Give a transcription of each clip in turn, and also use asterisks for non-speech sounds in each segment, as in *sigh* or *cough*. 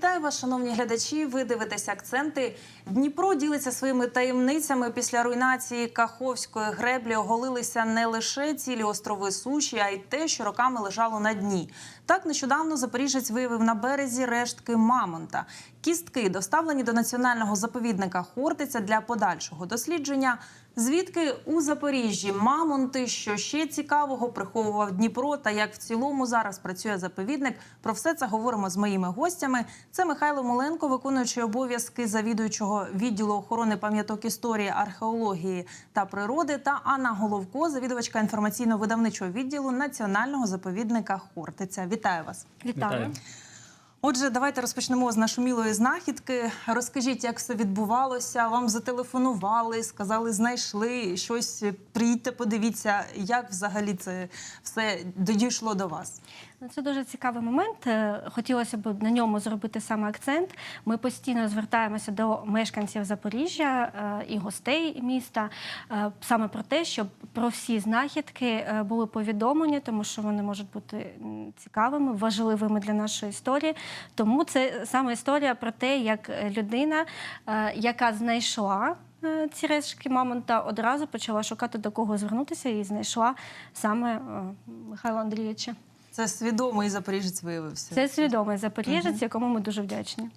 Вітаю вас, шановні глядачі. Ви дивитесь акценти. Дніпро ділиться своїми таємницями. Після руйнації Каховської греблі оголилися не лише цілі острови суші, а й те, що роками лежало на дні. Так нещодавно запоріжець виявив на березі рештки мамонта. Кістки доставлені до національного заповідника Хортиця для подальшого дослідження. Звідки у Запоріжжі мамонти, що ще цікавого приховував Дніпро, та як в цілому зараз працює заповідник. Про все це говоримо з моїми гостями. Це Михайло Моленко, виконуючий обов'язки завідуючого відділу охорони пам'яток історії, археології та природи, та Анна Головко, завідувачка інформаційно-видавничого відділу Національного заповідника Хортиця. Вітаю вас. Вітаю. Отже, давайте розпочнемо з нашумілої знахідки. Розкажіть, як все відбувалося. Вам зателефонували, сказали, знайшли щось. Приїдьте, подивіться, як взагалі це все дійшло до вас. Це дуже цікавий момент. Е, Хотілося б на ньому зробити саме акцент. Ми постійно звертаємося до мешканців Запоріжжя е, і гостей міста е, саме про те, щоб про всі знахідки були повідомлені, тому що вони можуть бути цікавими, важливими для нашої історії. Тому це саме історія про те, як людина, яка знайшла. Ці рештки мамонта одразу почала шукати до кого звернутися і знайшла саме Михайла Андрійовича. Це свідомий запоріжець виявився. Це свідомий запоріжець, якому ми дуже вдячні.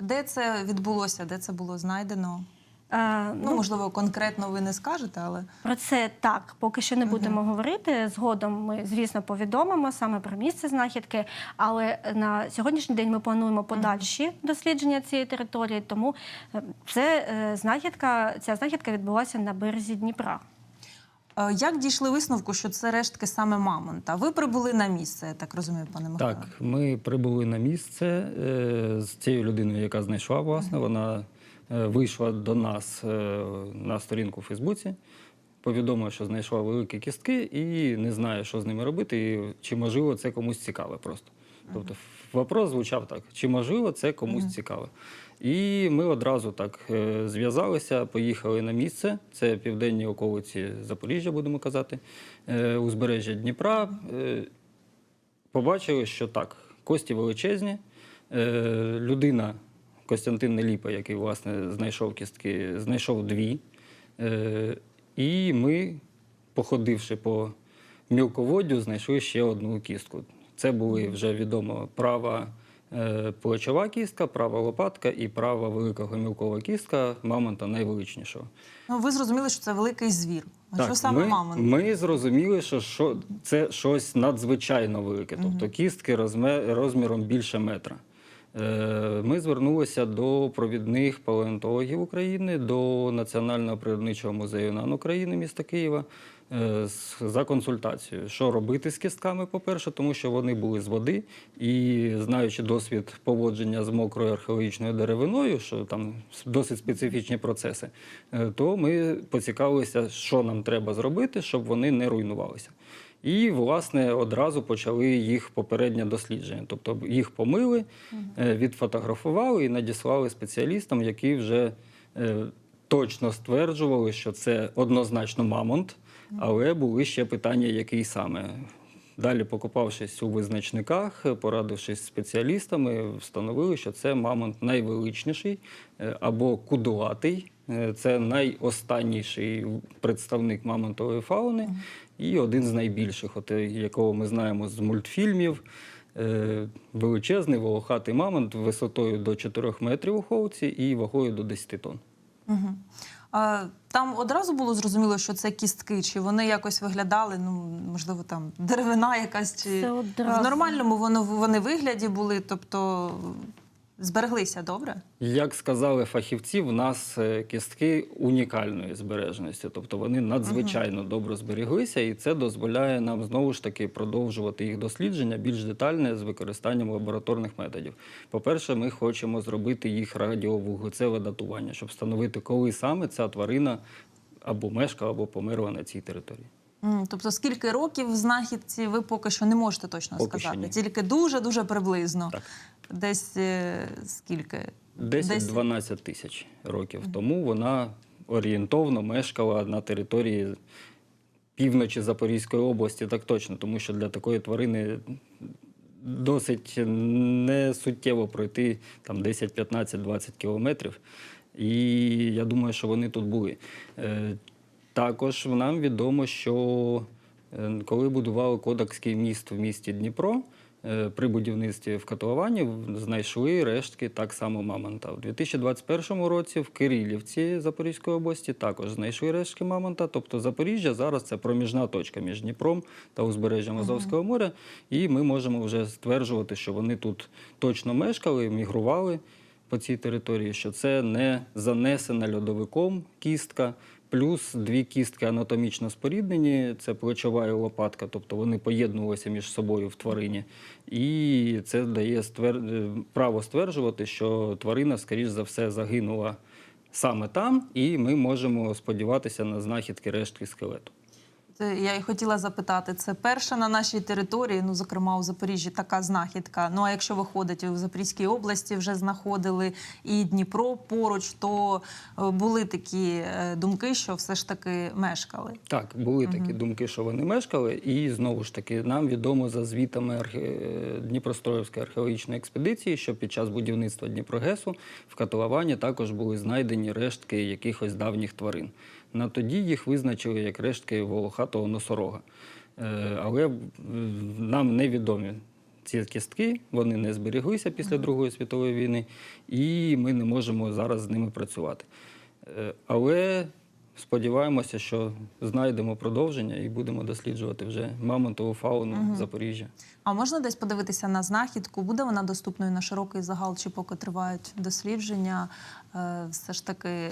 Де це відбулося? Де це було знайдено? Е, Ну, можливо, конкретно ви не скажете, але Про це так поки що не будемо говорити. Згодом ми, звісно, повідомимо саме про місце знахідки. Але на сьогоднішній день ми плануємо подальші дослідження цієї території. Тому е, це е, знахідка, ця знахідка відбулася на березі Дніпра. Е, як дійшли висновку, що це рештки саме мамонта? Ви прибули на місце, я так розумію, пане Михайло? Так, ми прибули на місце е, з цією людиною, яка знайшла, власне, вона е, вийшла до нас на сторінку у Фейсбуці, повідомила, що знайшла великі кістки і не знає, що з ними робити, і чи можливо це комусь цікаве просто. Тобто вопрос звучав так: чи можливо це комусь цікаве? І ми одразу так е, зв'язалися, поїхали на місце. Це південні околиці Запоріжжя, будемо казати, е, узбережжя Дніпра. Е, побачили, що так, кості величезні. Людина Костянтин Неліпа, який власне знайшов кістки, знайшов дві. І ми, походивши по мілководдю, знайшли ще одну кістку. Це були вже відомо права е, плечова кістка, права лопатка і права велика гомілкова кістка мамонта найвеличнішого. Ну, ви зрозуміли, що це великий звір. А що саме ми, мамонт? Ми зрозуміли, що, що це щось надзвичайно велике, тобто кістки розміром більше метра. Е, Ми звернулися до провідних палеонтологів України, до Національного природничого музею НАН України міста Києва е, за консультацією, що робити з кістками, по-перше, тому що вони були з води, і знаючи досвід поводження з мокрою археологічною деревиною, що там досить специфічні процеси, е, то ми поцікавилися, що нам треба зробити, щоб вони не руйнувалися. І, власне, одразу почали їх попереднє дослідження. Тобто їх помили, е, відфотографували і надіслали спеціалістам, які вже е, точно стверджували, що це однозначно мамонт, але були ще питання, який саме. Далі, покопавшись у визначниках, порадившись з спеціалістами, встановили, що це мамонт найвеличніший е, або кудулатий. Е, Це найостанніший представник мамонтової фауни і один з найбільших, от, е, якого ми знаємо з мультфільмів. Е, Величезний волохатий мамонт висотою до 4 метрів у холці і вагою до 10 тонн. Угу. А, там одразу було зрозуміло, що це кістки, чи вони якось виглядали, ну, можливо, там деревина якась, чи в нормальному воно, вони вигляді були, тобто збереглися добре? Як сказали фахівці, в нас е, кістки унікальної збереженості, тобто вони надзвичайно добре зберіглися, і це дозволяє нам знову ж таки продовжувати їх дослідження більш детальне з використанням лабораторних методів. По-перше, ми хочемо зробити їх радіовуглецеве датування, щоб встановити, коли саме ця тварина або мешкала, або померла на цій території. М, Тобто, скільки років знахідці ви поки що не можете точно Поки що сказати, ні. тільки дуже-дуже приблизно. Так. Десь е, скільки? 10-12 тисяч років тому вона орієнтовно мешкала на території півночі Запорізької області, так точно, тому що для такої тварини досить не суттєво пройти там 10, 15, 20 кілометрів. І я думаю, що вони тут були. Е, Також нам відомо, що е, коли будували Кодакський міст в місті Дніпро, е, при будівництві в котловані знайшли рештки так само мамонта. У 2021 році в Кирилівці Запорізької області також знайшли рештки мамонта. Тобто Запоріжжя зараз це проміжна точка між Дніпром та узбережжям Азовського моря. І ми можемо вже стверджувати, що вони тут точно мешкали, мігрували по цій території, що це не занесена льодовиком кістка. Плюс дві кістки анатомічно споріднені, це плечова і лопатка, тобто вони поєднувалися між собою в тварині. І це дає ствер... е, право стверджувати, що тварина, скоріш за все, загинула саме там, і ми можемо сподіватися на знахідки рештки скелету. Це Я й хотіла запитати, це перша на нашій території, ну зокрема у Запоріжжі, така знахідка. Ну а якщо виходить у Запорізькій області, вже знаходили і Дніпро поруч, то е, були такі е, думки, що все ж таки мешкали. Так, були такі думки, що вони мешкали, і знову ж таки нам відомо за звітами архе... е, Дніпростроївської археологічної експедиції, що під час будівництва Дніпрогесу в котловані також були знайдені рештки якихось давніх тварин. На тоді їх визначили як рештки волохатого носорога. Е, Але е, нам невідомі ці кістки, вони не зберіглися після Другої світової війни, і ми не можемо зараз з ними працювати. Е, Але сподіваємося, що знайдемо продовження і будемо досліджувати вже мамонтову фауну Запоріжжя. А можна десь подивитися на знахідку? Буде вона доступною на широкий загал, чи поки тривають дослідження? Все ж таки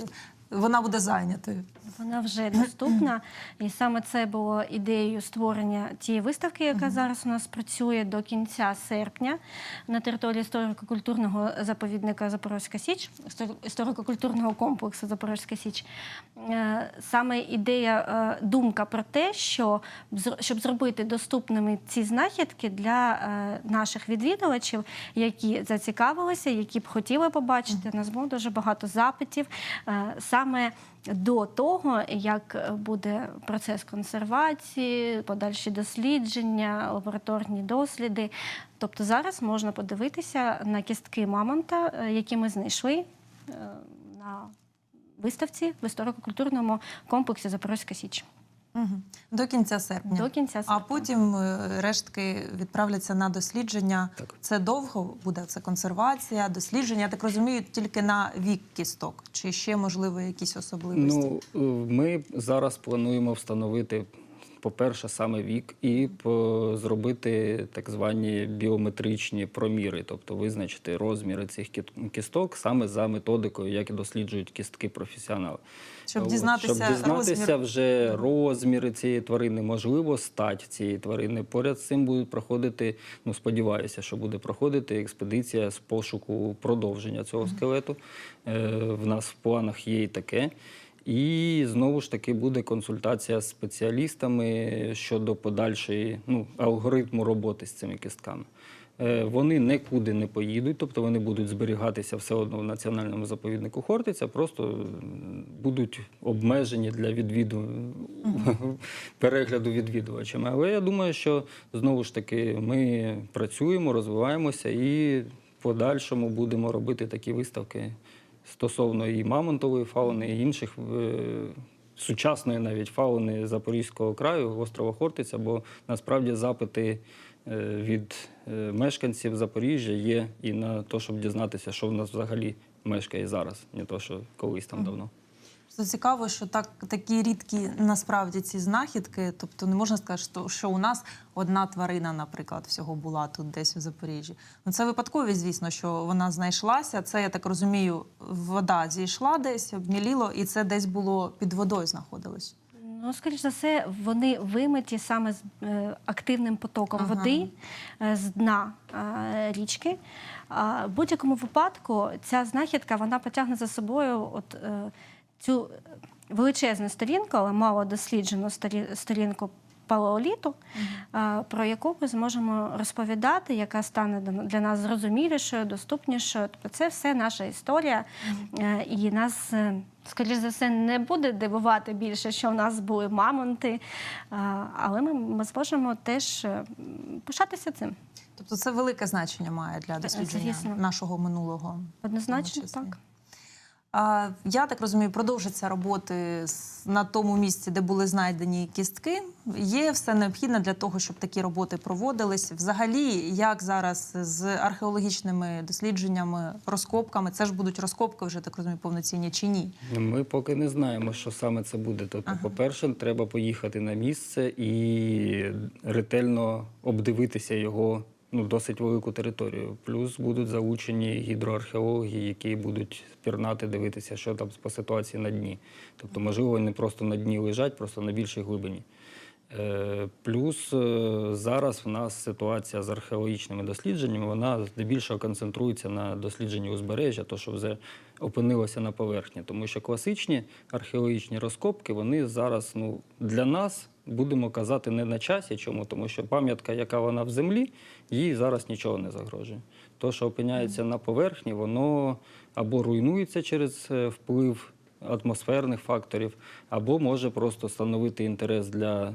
вона буде зайнятою. Вона вже доступна, і саме це було ідеєю створення тієї виставки, яка зараз у нас працює до кінця серпня на території історико-культурного заповідника Запорозька Січ, історико-культурного комплексу Запорозька Січ. Е, Саме ідея, е, думка про те, що щоб зробити доступними ці знахідки для е, наших відвідувачів, які зацікавилися, які б хотіли побачити. У нас було дуже багато запитів. Саме до того, як буде процес консервації, подальші дослідження, лабораторні досліди. Тобто зараз можна подивитися на кістки мамонта, е, які ми знайшли е, на виставці в історико-культурному комплексі Запорозька Січ. Угу. До кінця серпня. До кінця А потім е, рештки відправляться на дослідження. Так. Це довго буде це консервація, дослідження. Я так розумію, тільки на вік кісток, чи ще можливо якісь особливості? Ну, е, ми зараз плануємо встановити, по-перше, саме вік, і зробити так звані біометричні проміри, тобто визначити розміри цих кісток саме за методикою, як досліджують кістки професіонали. Щоб От, дізнатися щоб дізнатися розмір. вже розміри цієї тварини, можливо, стать цієї тварини. Поряд з цим будуть проходити, ну сподіваюся, що буде проходити експедиція з пошуку продовження цього скелету. Е, в нас в планах є і таке. І знову ж таки буде консультація з спеціалістами щодо подальшої ну, алгоритму роботи з цими кістками. Е, Вони нікуди не поїдуть, тобто вони будуть зберігатися все одно в національному заповіднику Хортиця, просто будуть обмежені для відвіду *laughs* перегляду відвідувачами. Але я думаю, що знову ж таки ми працюємо, розвиваємося і в подальшому будемо робити такі виставки стосовно і мамонтової фауни, і інших. е, Сучасної навіть фауни Запорізького краю, острова Хортиця, бо насправді запити е, від е, мешканців Запоріжжя є і на те, щоб дізнатися, що в нас взагалі мешкає зараз, не то, що колись там давно. Просто цікаво, що так такі рідкі насправді ці знахідки. Тобто не можна сказати, що, що у нас одна тварина, наприклад, всього була тут десь у Запоріжжі. Ну це випадковість, звісно, що вона знайшлася. Це я так розумію, вода зійшла десь, обміліло, і це десь було під водою знаходилось. Ну, скоріш за все, вони вимиті саме з е, активним потоком Ага. води е, з дна е, річки. В будь-якому випадку ця знахідка вона потягне за собою от, е, цю величезну сторінку, але мало досліджену сторі- сторінку палеоліту, е, про яку ми зможемо розповідати, яка стане для- нас зрозумілішою, доступнішою. Тобто це все наша історія, Е, і нас, е, скоріш за все, не буде дивувати більше, що в нас були мамонти, е, але ми, ми зможемо теж е, пишатися цим. Тобто це велике значення має для дослідження звісно. нашого минулого. Однозначно, так. Я так розумію, продовжаться роботи на тому місці, де були знайдені кістки. Є все необхідне для того, щоб такі роботи проводились. Взагалі, як зараз з археологічними дослідженнями, розкопками, це ж будуть розкопки вже так розумію, повноцінні чи ні? Ми поки не знаємо, що саме це буде. Тобто, по-перше, треба поїхати на місце і ретельно обдивитися його ну, досить велику територію. Плюс будуть залучені гідроархеологи, які будуть пірнати, дивитися, що там по ситуації на дні. Тобто, можливо, вони просто на дні лежать, просто на більшій глибині. Е, Плюс е, зараз в нас ситуація з археологічними дослідженнями, вона здебільшого концентрується на дослідженні узбережжя, то що вже опинилося на поверхні. Тому що класичні археологічні розкопки, вони зараз ну, для нас будемо казати не на часі. Чому? Тому що пам'ятка, яка вона в землі, їй зараз нічого не загрожує. То, що опиняється на поверхні, воно або руйнується через е, вплив атмосферних факторів, або може просто становити інтерес для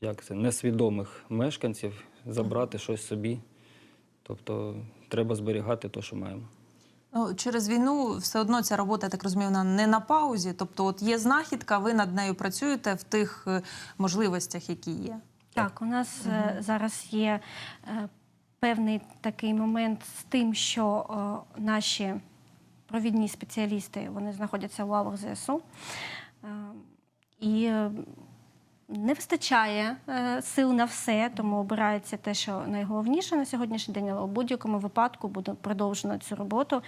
як це, несвідомих мешканців забрати щось собі. Тобто треба зберігати те, що маємо. Ну, через війну все одно ця робота, я так розумію, вона не на паузі. Тобто, от є знахідка, ви над нею працюєте в тих е, можливостях, які є. Так, у нас е, зараз є е, певний такий момент з тим, що наші провідні спеціалісти вони знаходяться в лавах ЗСУ. І не вистачає е, сил на все, тому обирається те, що найголовніше на сьогоднішній день, але у будь-якому випадку буде продовжено цю роботу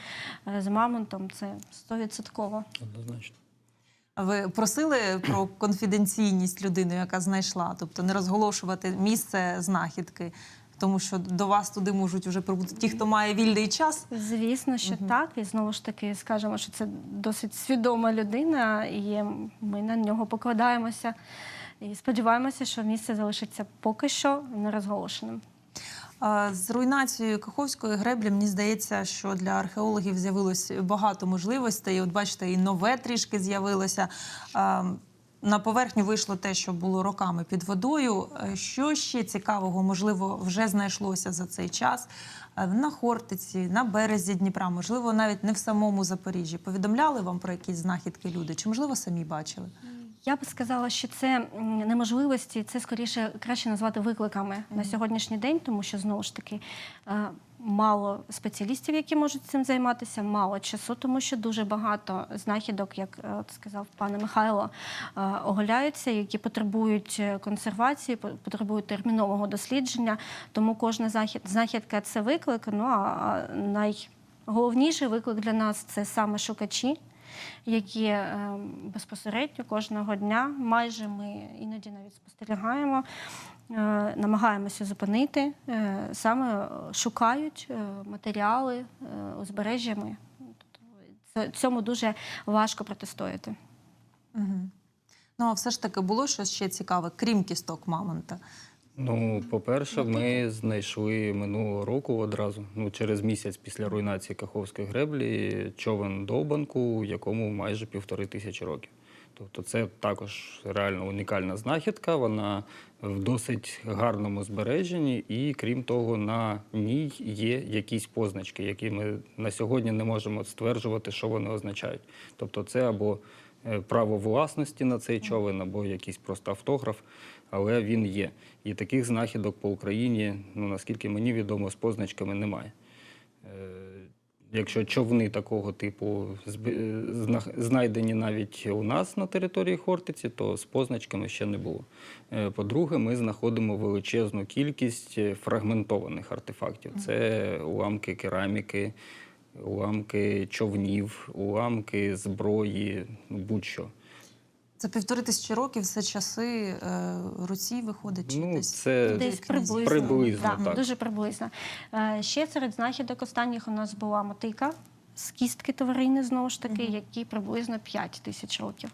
е, з мамонтом. Це стовідсотково. Однозначно. Ви просили про конфіденційність людини, яка знайшла, тобто не розголошувати місце знахідки, тому що до вас туди можуть вже прибути ті, хто має вільний час. Звісно, що так. І знову ж таки скажемо, що це досить свідома людина, і ми на нього покладаємося. І сподіваємося, що місце залишиться поки що нерозголошеним. З руйнацією Каховської греблі мені здається, що для археологів з'явилось багато можливостей. От бачите, і нове трішки з'явилося. На поверхню вийшло те, що було роками під водою. Що ще цікавого, можливо, вже знайшлося за цей час на Хортиці, на березі Дніпра, можливо, навіть не в самому Запоріжжі. Повідомляли вам про якісь знахідки люди, чи можливо самі бачили? Я би сказала, що це неможливості, це скоріше краще назвати викликами на сьогоднішній день, тому що знову ж таки е, мало спеціалістів, які можуть цим займатися, мало часу, тому що дуже багато знахідок, як е, от сказав пане Михайло, е, оголяються, які потребують консервації, по- потребують термінового дослідження. Тому кожна знахідка це виклик. Ну а найголовніший виклик для нас це саме шукачі які е, безпосередньо кожного дня майже ми іноді навіть спостерігаємо, е, намагаємося зупинити, е, саме шукають матеріали узбережжями. Тобто Цьому дуже важко протистояти. Угу. Ну а все ж таки було щось ще цікаве, крім кісток Мамонта. Ну, по-перше, ми знайшли минулого року одразу, ну через місяць після руйнації Каховської греблі, човен довбанку, якому майже півтори тисячі років. Тобто це також реально унікальна знахідка. Вона в досить гарному збереженні, і крім того, на ній є якісь позначки, які ми на сьогодні не можемо стверджувати, що вони означають. Тобто, це або е, право власності на цей човен, або якийсь просто автограф, але він є. І таких знахідок по Україні, ну наскільки мені відомо, з позначками немає. Е, Якщо човни такого типу е, зна- знайдені навіть у нас на території Хортиці, то з позначками ще не було. Е, По-друге, ми знаходимо величезну кількість фрагментованих артефактів. Це уламки кераміки, уламки човнів, уламки зброї, ну, будь-що. Це півтори тисячі років, це часи е, Руці виходить чи Ну, десь? це Десь приблизно. приблизно, Да, так. Дуже приблизно. Е, Ще серед знахідок останніх у нас була мотика. з кістки тварини, знову ж таки, які приблизно 5 тисяч років.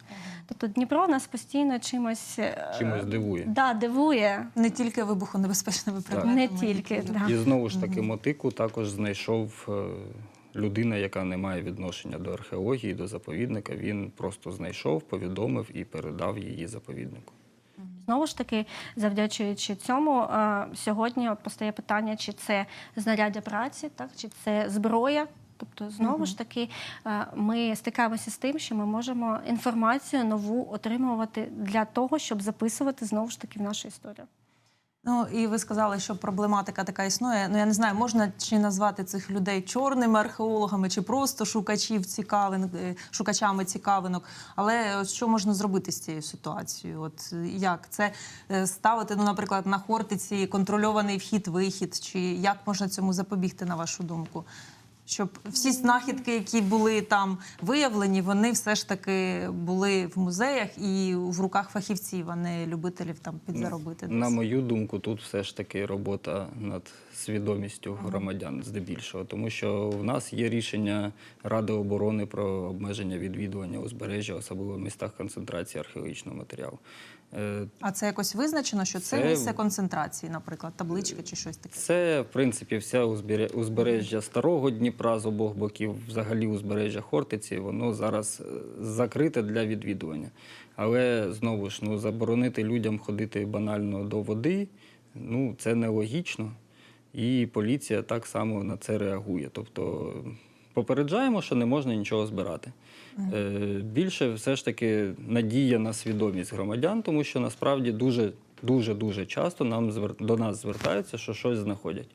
Тобто Дніпро нас постійно чимось, е, Чимось дивує. Да, дивує. Не тільки вибухонебезпечними предметами. Не тільки, да. І знову ж таки, мотику також знайшов е, людина, яка не має відношення до археології, до заповідника. Він просто знайшов, повідомив і передав її заповіднику. Знову ж таки, завдячуючи цьому, е, сьогодні постає питання, чи це знаряддя праці, так чи це зброя. Тобто, знову ж таки, е, ми стикаємося з тим, що ми можемо інформацію нову отримувати для того, щоб записувати знову ж таки в нашу історію. Ну і ви сказали, що проблематика така існує. Ну я не знаю, можна чи назвати цих людей чорними археологами, чи просто шукачів цікавин, е, шукачами цікавинок. Але що можна зробити з цією ситуацією? От е, як це е, ставити, ну, наприклад, на хортиці контрольований вхід-вихід, чи як можна цьому запобігти, на вашу думку? Щоб всі знахідки, які були там виявлені, вони все ж таки були в музеях і в руках фахівців, а не любителів там підзаробити. На мою думку, тут все ж таки робота над свідомістю громадян здебільшого, тому що в нас є рішення Ради оборони про обмеження відвідування узбережжя, особливо в містах концентрації археологічного матеріалу. Е, А це якось визначено, що це, Це- місце концентрації, наприклад, таблички чи щось таке. Це, в принципі, все узбережжя старого Дніпра з обох боків, взагалі узбережжя Хортиці, воно зараз е, закрите для відвідування. Але знову ж ну, заборонити людям ходити банально до води, ну це нелогічно. І поліція так само на це реагує. Тобто попереджаємо, що не можна нічого збирати. Е, Більше все ж таки надія на свідомість громадян, тому що насправді дуже дуже дуже часто нам до нас звертаються, що щось знаходять.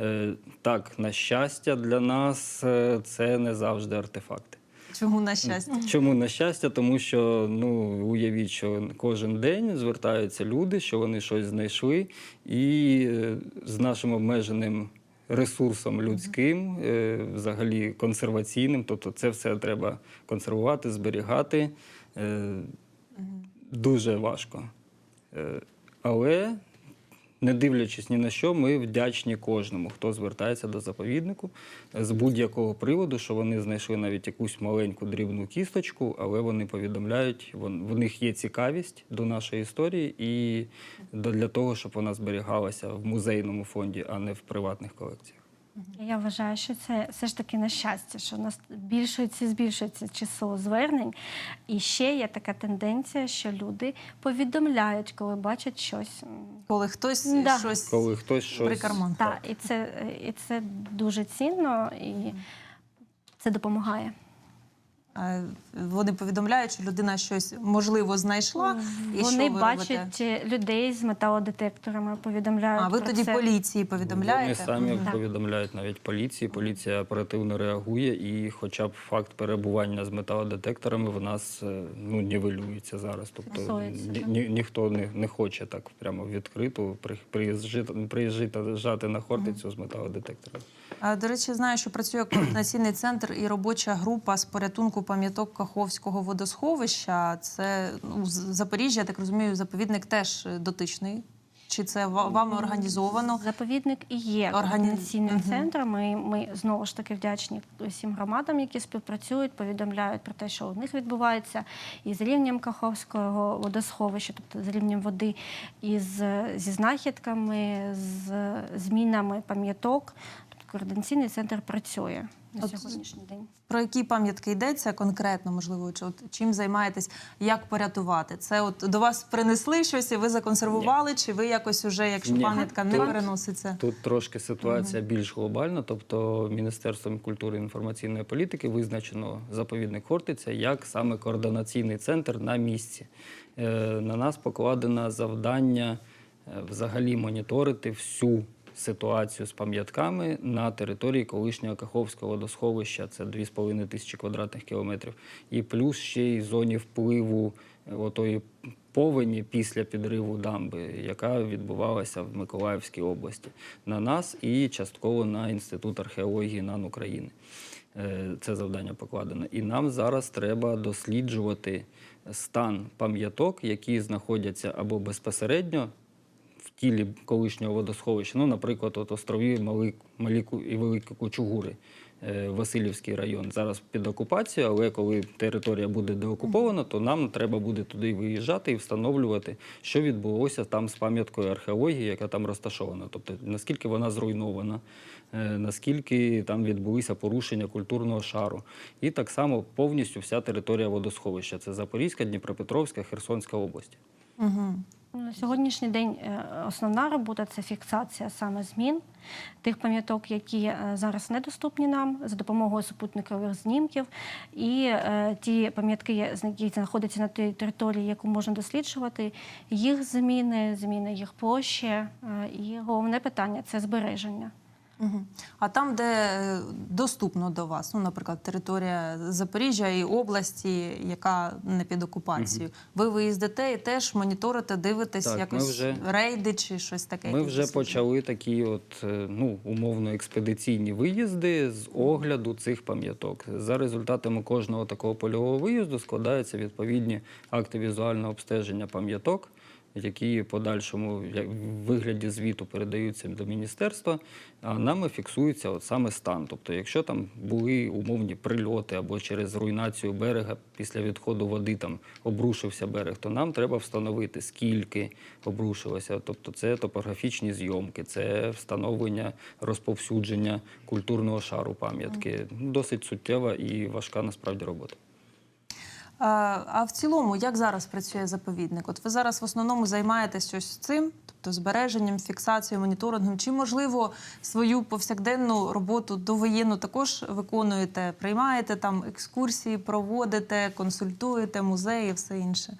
Е, Так, на щастя, для нас е, це не завжди артефакти. Чому на щастя? Чому на щастя? Тому що ну уявіть, що кожен день звертаються люди, що вони щось знайшли, і е, з нашим обмеженим ресурсом людським, е, взагалі консерваційним, тобто це все треба консервувати, зберігати. Е, Дуже важко. Але не дивлячись ні на що, ми вдячні кожному, хто звертається до заповіднику з будь-якого приводу, що вони знайшли навіть якусь маленьку дрібну кісточку, але вони повідомляють, в них є цікавість до нашої історії і для того, щоб вона зберігалася в музейному фонді, а не в приватних колекціях. Я вважаю, що це все ж таки на щастя, що у нас збільшується і збільшується число звернень. І ще є така тенденція, що люди повідомляють, коли бачать щось. Коли хтось Да. щось Коли хтось щось прикарман. Так, і це, і це дуже цінно, і це допомагає. Вони повідомляють, що людина щось можливо знайшла. і Вони що ви бачать робите? людей з металодетекторами, повідомляють. А ви про тоді це. поліції Вони самі Так. повідомляють навіть поліції. Поліція оперативно реагує, і хоча б факт перебування з металодетекторами в нас е, ну нівелюється зараз. Тобто ні, ні, ніхто не, не хоче так прямо відкрито при- приїжджати, приїжджати на Хортицю з металодетекторами. А, До речі, знаю, що працює *clears throat* координаційний центр і робоча група з порятунку пам'яток Каховського водосховища. Це ну, Запоріжжя, я так розумію, заповідник теж дотичний. Чи це ва- вами організовано? Заповідник і є Органі- координаційним Мгм. центром. Ми, ми знову ж таки вдячні всім громадам, які співпрацюють, повідомляють про те, що у них відбувається і з рівнем Каховського водосховища, тобто з рівнем води, і з, зі знахідками, з змінами пам'яток. Тобто координаційний центр працює на От сьогоднішній день. Про які пам'ятки йдеться конкретно, можливо, чи от чим займаєтесь, як порятувати? Це от до вас принесли щось, і ви законсервували, чи ви якось уже, якщо Ні. пам'ятка не переноситься? Тут трошки ситуація більш глобальна, тобто Міністерством культури і інформаційної політики визначено заповідник Хортиця як саме координаційний центр на місці. Е, На нас покладено завдання е, взагалі моніторити всю ситуацію з пам'ятками на території колишнього Каховського водосховища. Це 2,5 тисячі квадратних кілометрів. І плюс ще й зоні впливу е, отої повені після підриву дамби, яка відбувалася в Миколаївській області, на нас і частково на Інститут археології НАН України. Е, Це завдання покладено. І нам зараз треба досліджувати стан пам'яток, які знаходяться або безпосередньо тілі колишнього водосховища. Ну, наприклад, от острові Мали, Малі і Великі Кучугури. е, Васильівський район зараз під окупацією, але коли територія буде деокупована, то нам треба буде туди виїжджати і встановлювати, що відбулося там з пам'яткою археології, яка там розташована. Тобто наскільки вона зруйнована, е, наскільки там відбулися порушення культурного шару. І так само повністю вся територія водосховища. Це Запорізька, Дніпропетровська, Херсонська область. Угу. На сьогоднішній день е, основна робота це фіксація саме змін тих пам'яток, які е, зараз недоступні нам за допомогою супутникових знімків. І е, ті пам'ятки, які знаходяться на тій території, яку можна досліджувати, їх зміни, зміни їх площі. І головне питання це збереження. Угу. А там, де е, доступно до вас, ну, наприклад, територія Запоріжжя і області, яка не під окупацією, ви виїздите і теж моніторите, дивитесь Так, якось вже- рейди чи щось таке. Ми вже почали такі, от е, ну умовно експедиційні виїзди з огляду цих пам'яток. За результатами кожного такого польового виїзду складаються відповідні акти візуального обстеження пам'яток, які в подальшому в вигляді звіту передаються до міністерства, а нами фіксується от саме стан. Тобто, якщо там були умовні прильоти або через руйнацію берега після відходу води там обрушився берег, то нам треба встановити, скільки обрушилося. Тобто, це топографічні зйомки, це встановлення розповсюдження культурного шару пам'ятки. Досить суттєва і важка насправді робота. А, в цілому, як зараз працює заповідник? От ви зараз в основному займаєтесь ось цим, тобто збереженням, фіксацією, моніторингом. Чи можливо свою повсякденну роботу довоєнну також виконуєте? Приймаєте там екскурсії, проводите, консультуєте музеї, все інше?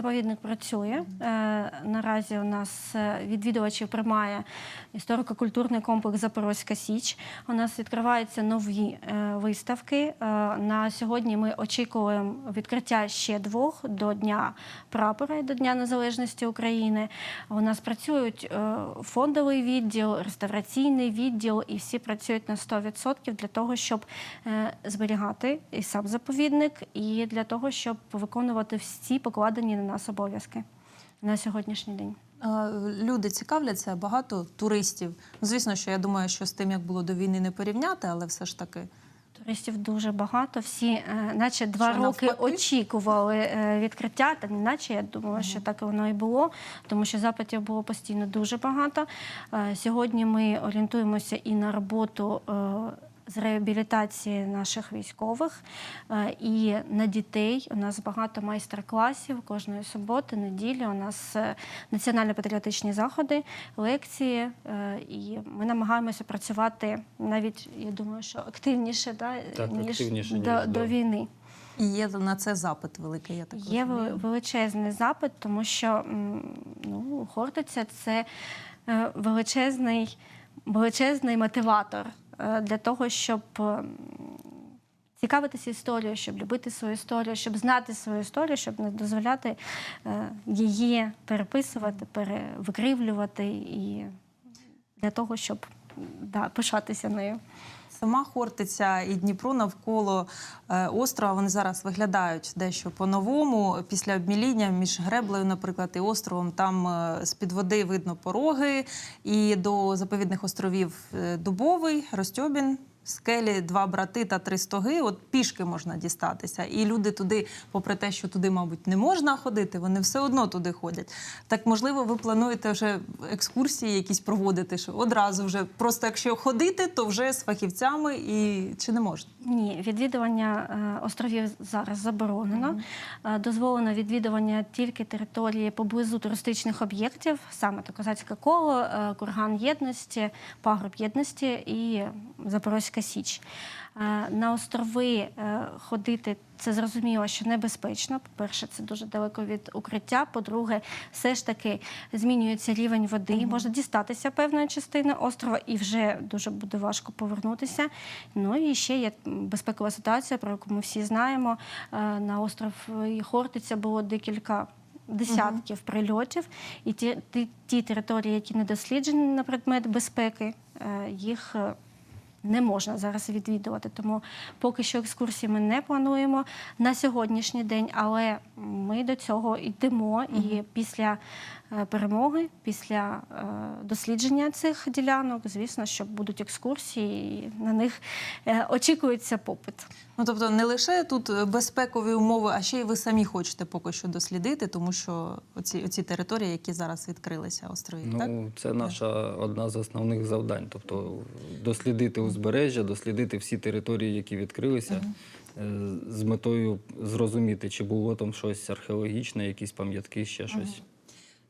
Заповідник працює. Е, Наразі у нас е, відвідувачів приймає історико-культурний комплекс Запорозька Січ. У нас відкриваються нові е, виставки. На сьогодні ми очікуємо відкриття ще двох до Дня прапора і до Дня Незалежності України. У нас працюють фондовий відділ, реставраційний відділ, і всі працюють на 100% для того, щоб зберігати і сам заповідник, і для того, щоб виконувати всі покладені на нас обов'язки на сьогоднішній день. Люди цікавляться, багато туристів. Ну, Звісно, що я думаю, що з тим, як було до війни, не порівняти, але все ж таки. Туристів дуже багато. Всі, е, наче два Що, роки навпаки? очікували е, відкриття, та не наче я думала, що так воно і було, тому що запитів було постійно дуже багато. Е, Сьогодні ми орієнтуємося і на роботу. З реабілітації наших військових е, і на дітей. У нас багато майстер-класів кожної суботи, неділі. У нас е, національно-патріотичні заходи, лекції, е, і ми намагаємося працювати навіть, я думаю, що активніше, да, Так, ніж, активніше, ніж до, до. до війни. І є на це запит великий. Я так Є розумію. величезний запит, тому що ну, Хортиця це величезний, величезний мотиватор для того, щоб е, цікавитися історією, щоб любити свою історію, щоб знати свою історію, щоб не дозволяти е, її переписувати, перевикривлювати і для того, щоб да, пишатися нею. Сама Хортиця і Дніпро навколо е, острова вони зараз виглядають дещо по-новому. Після обміління між греблею, наприклад, і островом там е, з-під води видно пороги. І до заповідних островів е, Дубовий, Ростьобін. Скелі, два брати та три стоги. От пішки можна дістатися. І люди туди, попри те, що туди, мабуть, не можна ходити, вони все одно туди ходять. Так можливо, ви плануєте вже екскурсії якісь проводити, що одразу вже просто якщо ходити, то вже з фахівцями і чи не можна? Ні, відвідування е, островів зараз заборонено. Е, Дозволено відвідування тільки території поблизу туристичних об'єктів, саме то Козацьке коло, е, Курган єдності, Пагроб єдності і Запорозька Січ. Е, На острови е, ходити це зрозуміло, що небезпечно. По-перше, це дуже далеко від укриття. По-друге, все ж таки змінюється рівень води. Можна дістатися певної частини острова і вже дуже буде важко повернутися. Ну і ще є безпекова ситуація, про яку ми всі знаємо. Е, На остров Хортиця було декілька. Десятків прильотів, і ті, ті, ті території, які не досліджені на предмет безпеки, їх не можна зараз відвідувати. Тому поки що екскурсії ми не плануємо на сьогоднішній день, але ми до цього йдемо. І після перемоги, після е, дослідження цих ділянок, звісно, що будуть екскурсії, і на них е, очікується попит. Ну тобто не лише тут е, безпекові умови, а ще й ви самі хочете поки що дослідити, тому що оці, оці території, які зараз відкрилися, острови, так? Ну, це наша одна з основних завдань. Тобто дослідити узбережжя, дослідити всі території, які відкрилися, е, з метою зрозуміти, чи було там щось археологічне, якісь пам'ятки, ще щось.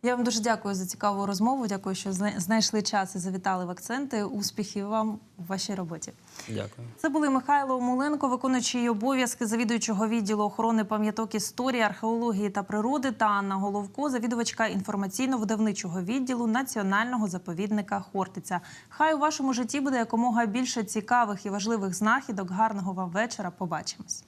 Я вам дуже дякую за цікаву розмову. Дякую, що зна- знайшли час і завітали в акценти. Успіхів вам у вашій роботі. Дякую. Це були Михайло Муленко, виконуючий обов'язки завідуючого відділу охорони пам'яток історії, археології та природи, та Анна Головко, завідувачка інформаційно-видавничого відділу Національного заповідника Хортиця. Хай у вашому житті буде якомога більше цікавих і важливих знахідок. Гарного вам вечора. Побачимось.